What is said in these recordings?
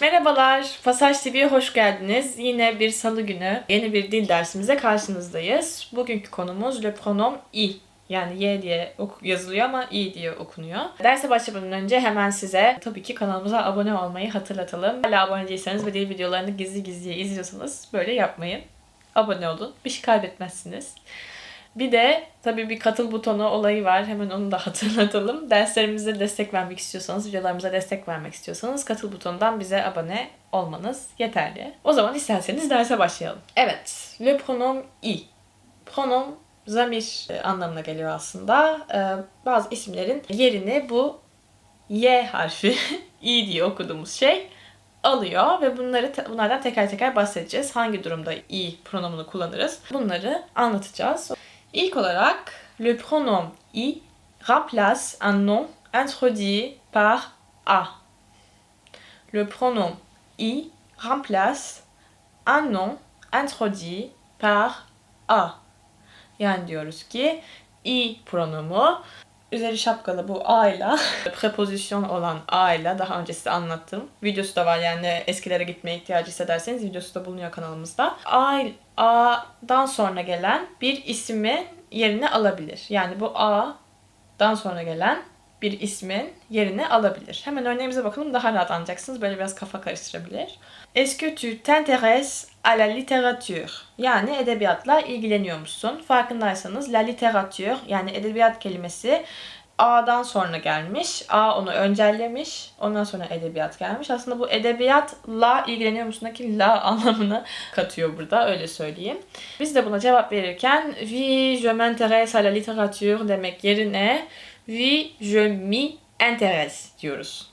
Merhabalar, Pasaj TV'ye hoş geldiniz. Yine bir salı günü yeni bir dil dersimize karşınızdayız. Bugünkü konumuz le pronom i. Yani y diye yazılıyor ama i diye okunuyor. Derse başlamadan önce hemen size tabii ki kanalımıza abone olmayı hatırlatalım. Hala abone değilseniz ve dil videolarını gizli gizli izliyorsanız böyle yapmayın. Abone olun. Bir şey kaybetmezsiniz. Bir de tabii bir katıl butonu olayı var. Hemen onu da hatırlatalım. Derslerimize destek vermek istiyorsanız, videolarımıza destek vermek istiyorsanız katıl butonundan bize abone olmanız yeterli. O zaman isterseniz derse başlayalım. Evet, le pronom i. Pronom zamir e, anlamına geliyor aslında. Ee, bazı isimlerin yerini bu y harfi i diye okuduğumuz şey alıyor ve bunları bunlardan teker teker bahsedeceğiz. Hangi durumda i pronomunu kullanırız? Bunları anlatacağız. Le pronom i remplace un nom introduit par a. Le pronom i remplace un nom introduit par a. Yani diyoruz ki i pronomu üzeri şapkalı bu a ile prepozisyon olan a ile daha önce size anlattım. Videosu da var yani eskilere gitmeye ihtiyacı hissederseniz videosu da bulunuyor kanalımızda. A, a'dan sonra gelen bir ismi yerine alabilir. Yani bu a'dan sonra gelen bir ismin yerini alabilir. Hemen örneğimize bakalım daha rahat anlayacaksınız. Böyle biraz kafa karıştırabilir. Est-ce que tu t'intéresses à la littérature? Yani edebiyatla ilgileniyor musun? Farkındaysanız la littérature yani edebiyat kelimesi A'dan sonra gelmiş. A onu öncellemiş. Ondan sonra edebiyat gelmiş. Aslında bu edebiyatla ilgileniyor musundaki la anlamını katıyor burada. Öyle söyleyeyim. Biz de buna cevap verirken oui je m'intéresse à la littérature demek yerine oui je m'y intéresse diyoruz.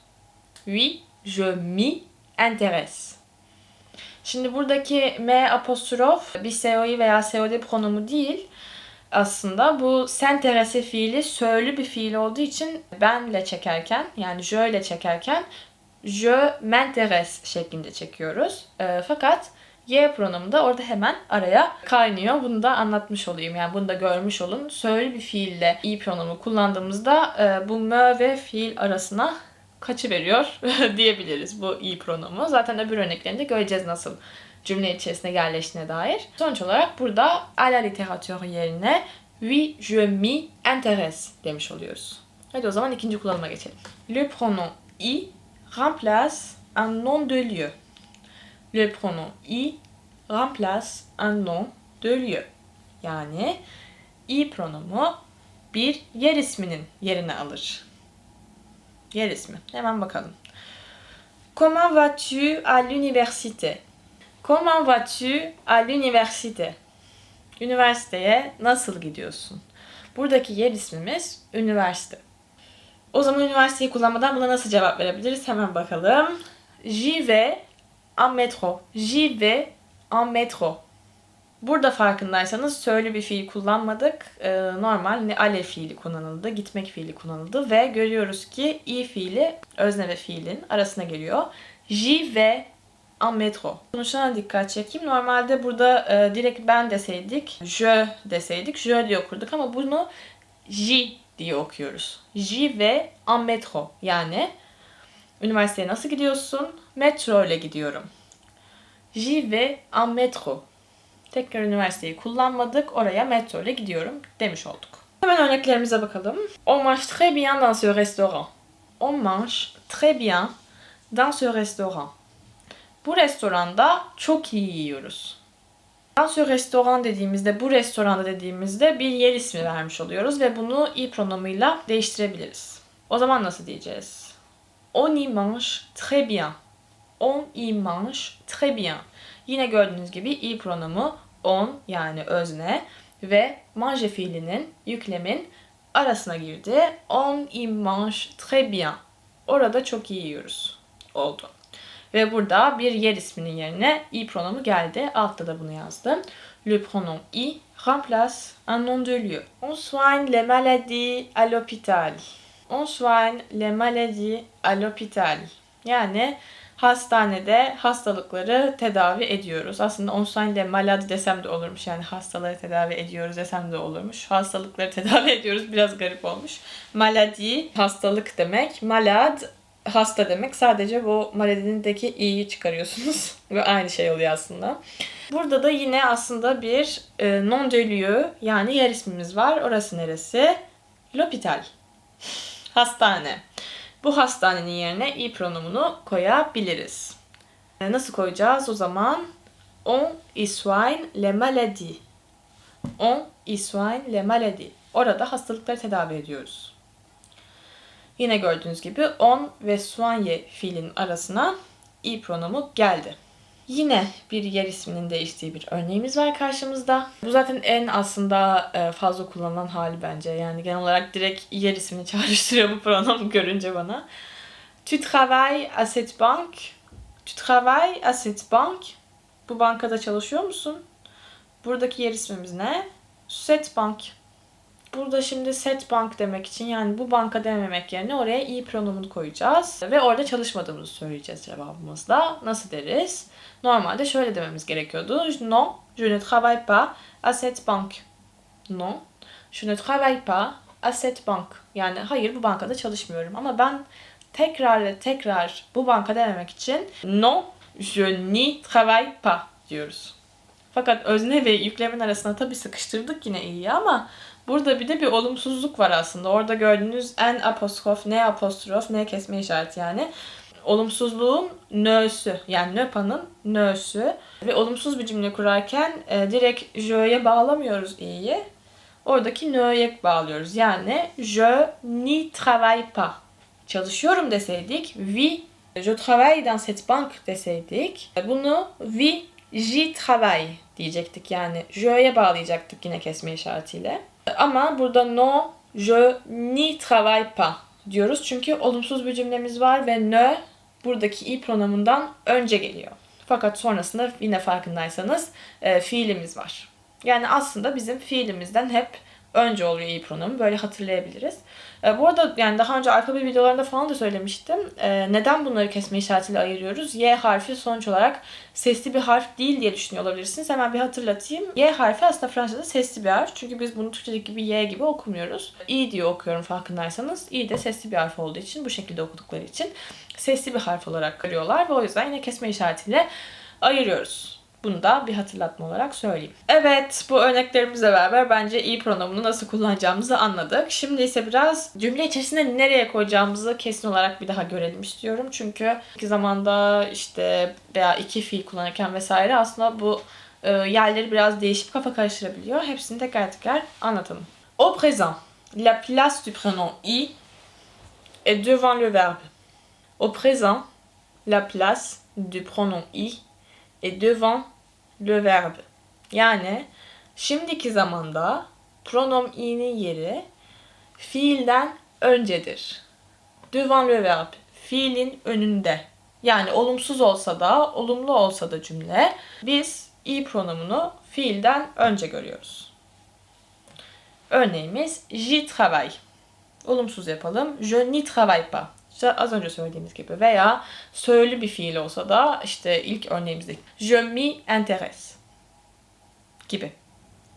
Oui je m'y intéresse. Şimdi buradaki M apostrof bir SOI veya SOD pronomu değil aslında bu senterese fiili söylü bir fiil olduğu için benle çekerken yani je ile çekerken je m'intéresse şeklinde çekiyoruz. E, fakat y pronomu da orada hemen araya kaynıyor. Bunu da anlatmış olayım. Yani bunu da görmüş olun. Söylü bir fiille i pronomu kullandığımızda e, bu mö ve fiil arasına kaçı veriyor diyebiliriz bu i pronomu. Zaten öbür örneklerinde göreceğiz nasıl cümle içerisine yerleştiğine dair. Sonuç olarak burada à la littérature yerine oui je m'y intéresse demiş oluyoruz. Hadi o zaman ikinci kullanıma geçelim. Le pronom i remplace un nom de lieu. Le pronom i remplace un nom de lieu. Yani i pronomu bir yer isminin yerine alır. Yer ismi. Hemen bakalım. Comment vas-tu à l'université? Comment vas-tu à l'université? Üniversiteye nasıl gidiyorsun? Buradaki yer ismimiz üniversite. O zaman üniversiteyi kullanmadan buna nasıl cevap verebiliriz? Hemen bakalım. J'y vais en métro. J'y vais en métro. Burada farkındaysanız söylü bir fiil kullanmadık. Ee, normal ale fiili kullanıldı, gitmek fiili kullanıldı ve görüyoruz ki i fiili özne ve fiilin arasına geliyor. J'y vais en métro. Sonuçlarına dikkat çekeyim. Normalde burada e, direkt ben deseydik, je deseydik, je diye okurduk ama bunu j diye okuyoruz. J'y vais en métro. Yani üniversiteye nasıl gidiyorsun? Metro ile gidiyorum. J'y vais en métro. Tekrar üniversiteyi kullanmadık. Oraya metro ile gidiyorum demiş olduk. Hemen örneklerimize bakalım. On mange très bien dans ce restaurant. On mange très bien dans ce restaurant. Bu restoranda çok iyi yiyoruz. Dans ce restaurant dediğimizde, bu restoranda dediğimizde bir yer ismi vermiş oluyoruz ve bunu i pronomuyla değiştirebiliriz. O zaman nasıl diyeceğiz? On y mange très bien. On y mange très bien. Yine gördüğünüz gibi i pronomu on yani özne ve mange fiilinin, yüklemin arasına girdi. On y mange très bien. Orada çok iyi yiyoruz. Oldu. Ve burada bir yer isminin yerine i pronomu geldi. Altta da bunu yazdım. Le pronom i remplace un nom de lieu. On soigne les maladies à l'hôpital. On soigne les maladies à l'hôpital. Yani hastanede hastalıkları tedavi ediyoruz. Aslında on soigne les maladies desem de olurmuş. Yani hastaları tedavi ediyoruz desem de olurmuş. Hastalıkları tedavi ediyoruz biraz garip olmuş. Maladie hastalık demek. Malad hasta demek. Sadece bu maledindeki i'yi çıkarıyorsunuz. Ve aynı şey oluyor aslında. Burada da yine aslında bir e, non de lieu yani yer ismimiz var. Orası neresi? L'hôpital. Hastane. Bu hastanenin yerine i pronomunu koyabiliriz. E, nasıl koyacağız o zaman? On y soigne les maladies. On y soigne les maladies. Orada hastalıkları tedavi ediyoruz. Yine gördüğünüz gibi on ve soigne fiilin arasına i pronomu geldi. Yine bir yer isminin değiştiği bir örneğimiz var karşımızda. Bu zaten en aslında e, fazla kullanılan hali bence. Yani genel olarak direkt yer ismini çağrıştırıyor bu pronom görünce bana. Tu travailles à cette banque. Tu travailles à cette banque. Bu bankada çalışıyor musun? Buradaki yer ismimiz ne? Set bank. Burada şimdi set bank demek için yani bu banka dememek yerine oraya i pronomunu koyacağız. Ve orada çalışmadığımızı söyleyeceğiz cevabımızda. Nasıl deriz? Normalde şöyle dememiz gerekiyordu. Non, je ne travaille pas à cette banque. Non, je ne travaille pas à cette banque. Yani hayır bu bankada çalışmıyorum. Ama ben tekrar ve tekrar bu banka dememek için non, je n'y travaille pas diyoruz. Fakat özne ve yüklemin arasına tabii sıkıştırdık yine iyi ama burada bir de bir olumsuzluk var aslında. Orada gördüğünüz en apostrof, ne apostrof, ne kesme işareti yani. Olumsuzluğun nö'sü yani nöpa'nın nö'sü ve olumsuz bir cümle kurarken e, direkt je'ye bağlamıyoruz i'yi. Oradaki nö'ye bağlıyoruz. Yani je n'y travaille pas. Çalışıyorum deseydik, oui, je travaille dans cette banque deseydik, bunu oui, j'y travaille diyecektik. Yani je'ye bağlayacaktık yine kesme işaretiyle. Ama burada no, je n'y travaille pas diyoruz. Çünkü olumsuz bir cümlemiz var ve ne buradaki i pronomundan önce geliyor. Fakat sonrasında yine farkındaysanız e, fiilimiz var. Yani aslında bizim fiilimizden hep önce oluyor i pronomu. Böyle hatırlayabiliriz. E, bu arada yani daha önce alfabe videolarında falan da söylemiştim. E, neden bunları kesme işaretiyle ayırıyoruz? Y harfi sonuç olarak sesli bir harf değil diye düşünüyor olabilirsiniz. Hemen bir hatırlatayım. Y harfi aslında Fransızca'da sesli bir harf. Çünkü biz bunu Türkçedeki gibi Y gibi okumuyoruz. İ diye okuyorum farkındaysanız. İ de sesli bir harf olduğu için bu şekilde okudukları için sesli bir harf olarak görüyorlar ve o yüzden yine kesme işaretiyle ayırıyoruz. Bunu da bir hatırlatma olarak söyleyeyim. Evet, bu örneklerimizle beraber bence i pronomunu nasıl kullanacağımızı anladık. Şimdi ise biraz cümle içerisinde nereye koyacağımızı kesin olarak bir daha görelim istiyorum. Çünkü iki zamanda işte veya iki fiil kullanırken vesaire aslında bu e, yerleri biraz değişip kafa karıştırabiliyor. Hepsini tekrar tekrar anlatalım. Au présent, la place du prénom i est devant le verbe. Au présent, la place du pronom i est devant le verbe. Yani şimdiki zamanda pronom i'nin yeri fiilden öncedir. Devant le verbe. Fiilin önünde. Yani olumsuz olsa da, olumlu olsa da cümle biz i pronomunu fiilden önce görüyoruz. Örneğimiz j'y travaille. Olumsuz yapalım. Je n'y travaille pas. İşte az önce söylediğimiz gibi veya söylü bir fiil olsa da işte ilk örneğimizde je m'y intéresse gibi.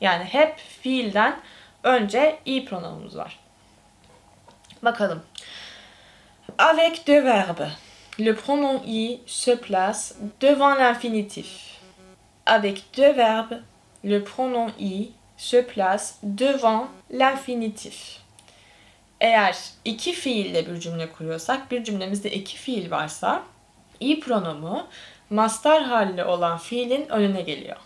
Yani hep fiilden önce i pronomumuz var. Bakalım. Avec deux verbes, le pronom i se place devant l'infinitif. Avec deux verbes, le pronom i se place devant l'infinitif. Eğer iki fiille bir cümle kuruyorsak, bir cümlemizde iki fiil varsa, i pronomu mastar halli olan fiilin önüne geliyor.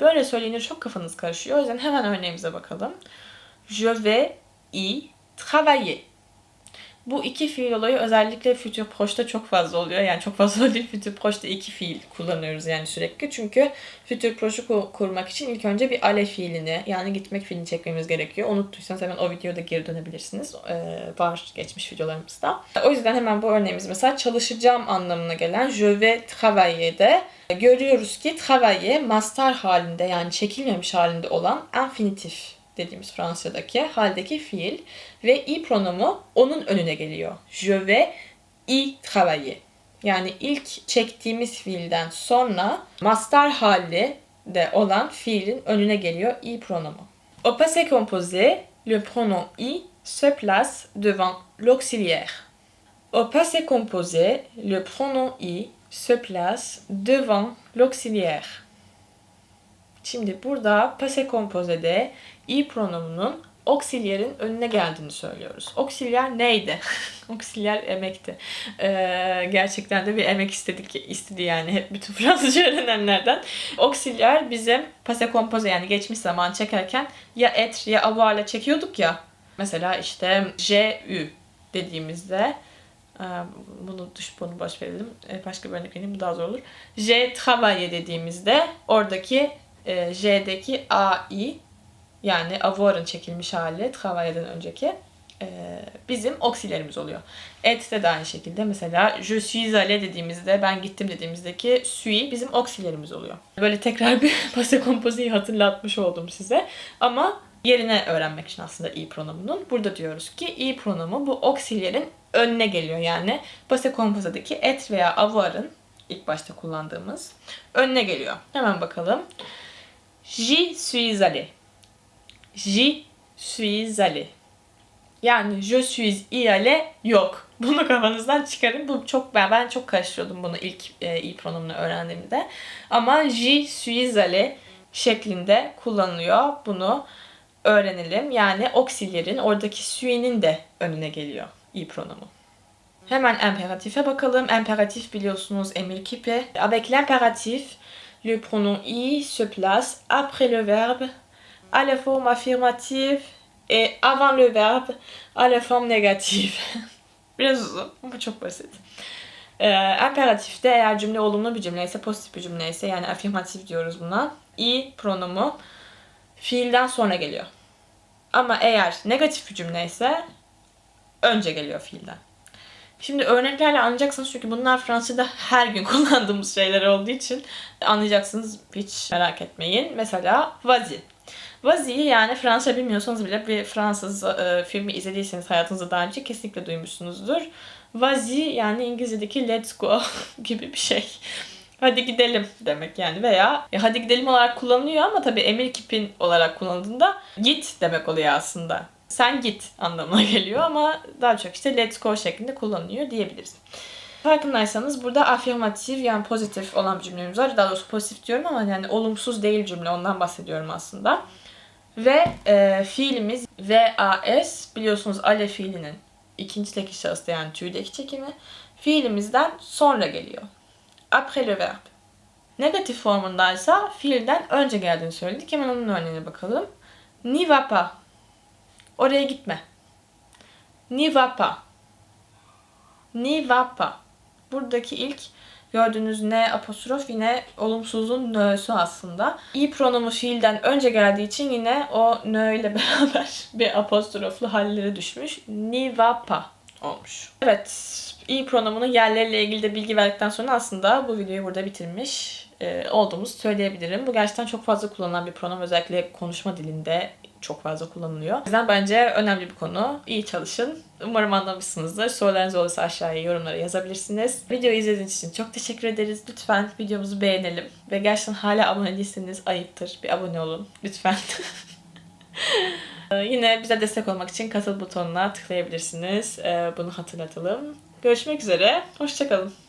Böyle söyleyince çok kafanız karışıyor. O yüzden hemen örneğimize bakalım. Je vais y travailler. Bu iki fiil olayı özellikle futur proche'ta çok fazla oluyor. Yani çok fazla değil futur proche'ta iki fiil kullanıyoruz yani sürekli. Çünkü futur proche kurmak için ilk önce bir ale fiilini yani gitmek fiilini çekmemiz gerekiyor. Unuttuysanız hemen o videoda geri dönebilirsiniz. Ee, var geçmiş videolarımızda. O yüzden hemen bu örneğimiz mesela çalışacağım anlamına gelen je vais travailler'de görüyoruz ki travailler mastar halinde yani çekilmemiş halinde olan infinitif dediğimiz Fransa'daki haldeki fiil ve i pronomu onun önüne geliyor. Je vais y travailler. Yani ilk çektiğimiz fiilden sonra mastar hali de olan fiilin önüne geliyor i pronomu. Au passé composé, le pronom i se place devant l'auxiliaire. Au passé composé, le pronom i se place devant l'auxiliaire. Şimdi burada passé composé'de i pronomunun auxiliare'in önüne geldiğini söylüyoruz. Auxiliar neydi? auxiliar emekti. Ee, gerçekten de bir emek istedik istedi yani hep bütün Fransızca öğrenenlerden. Auxiliar bizim passé composé yani geçmiş zaman çekerken ya être ya avoir'la çekiyorduk ya. Mesela işte j'ai dediğimizde e, bunu düş bunu boş verelim. E, Başka bir örnek bu daha zor olur. J'ai travaillé dediğimizde oradaki e, J'deki AI yani avoir'ın çekilmiş hali travaillé'den önceki e, bizim auxiliarimiz oluyor. Et'te de aynı şekilde mesela je suis allé dediğimizde ben gittim dediğimizdeki suis bizim auxiliarimiz oluyor. Böyle tekrar bir passé composé'yi hatırlatmış oldum size. Ama yerine öğrenmek için aslında i pronomunun. Burada diyoruz ki i pronomu bu auxiliar'in önüne geliyor. Yani passé composé'deki et veya avoir'ın ilk başta kullandığımız önüne geliyor. Hemen bakalım. J'y suis allé. J'y suis allé. Yani je suis y allé yok. Bunu kafanızdan çıkarın. Bu çok ben ben çok karıştırıyordum bunu ilk e, i pronomunu öğrendiğimde. Ama j'y suis allé şeklinde kullanılıyor. Bunu öğrenelim. Yani auxiliar'in oradaki sui'nin de önüne geliyor i pronomu. Hemen imperatife bakalım. Imperatif biliyorsunuz emir kipi. Avec l'impératif, le pronom i se place après le verbe à la forme affirmative et avant le verbe à la forme négative. Biraz uzun. Bu çok basit. Ee, imperatifte eğer cümle olumlu bir cümleyse, pozitif bir cümleyse yani afirmatif diyoruz buna. i pronomu fiilden sonra geliyor. Ama eğer negatif bir cümleyse önce geliyor fiilden. Şimdi örneklerle anlayacaksınız çünkü bunlar Fransızca'da her gün kullandığımız şeyler olduğu için anlayacaksınız hiç merak etmeyin. Mesela vazi. Vazi'yi yani Fransızca bilmiyorsanız bile bir Fransız e, filmi izlediyseniz hayatınızda daha önce kesinlikle duymuşsunuzdur. Vazi yani İngilizce'deki let's go gibi bir şey. Hadi gidelim demek yani veya e, hadi gidelim olarak kullanılıyor ama tabii emir kipin olarak kullanıldığında git demek oluyor aslında. Sen git anlamına geliyor ama daha çok işte let's go şeklinde kullanılıyor diyebiliriz. Farkındaysanız burada afirmatif yani pozitif olan bir cümlemiz var. Daha doğrusu pozitif diyorum ama yani olumsuz değil cümle ondan bahsediyorum aslında. Ve e, fiilimiz VAS biliyorsunuz ale fiilinin ikinci tekil şahısta yani tüydeki çekimi fiilimizden sonra geliyor. Après le verbe. Negatif formundaysa fiilden önce geldiğini söyledik. Hemen onun örneğine bakalım. N'y va pas. Oraya gitme. N'y va pas. N'y va pas. Buradaki ilk gördüğünüz ne apostrof yine olumsuzun nö'sü aslında. i pronomu fiilden önce geldiği için yine o nö ile beraber bir apostroflu hallere düşmüş. N'y va pas olmuş. Evet, i pronomunun yerleriyle ilgili de bilgi verdikten sonra aslında bu videoyu burada bitirmiş e, olduğumuzu söyleyebilirim. Bu gerçekten çok fazla kullanılan bir pronom. Özellikle konuşma dilinde çok fazla kullanılıyor. O yüzden bence önemli bir konu. İyi çalışın. Umarım anlamışsınızdır. Sorularınız olursa aşağıya yorumlara yazabilirsiniz. Videoyu izlediğiniz için çok teşekkür ederiz. Lütfen videomuzu beğenelim. Ve gerçekten hala abone değilseniz ayıptır. Bir abone olun. Lütfen. Yine bize destek olmak için katıl butonuna tıklayabilirsiniz. Ee, Bunu hatırlatalım. Görüşmek üzere. Hoşçakalın.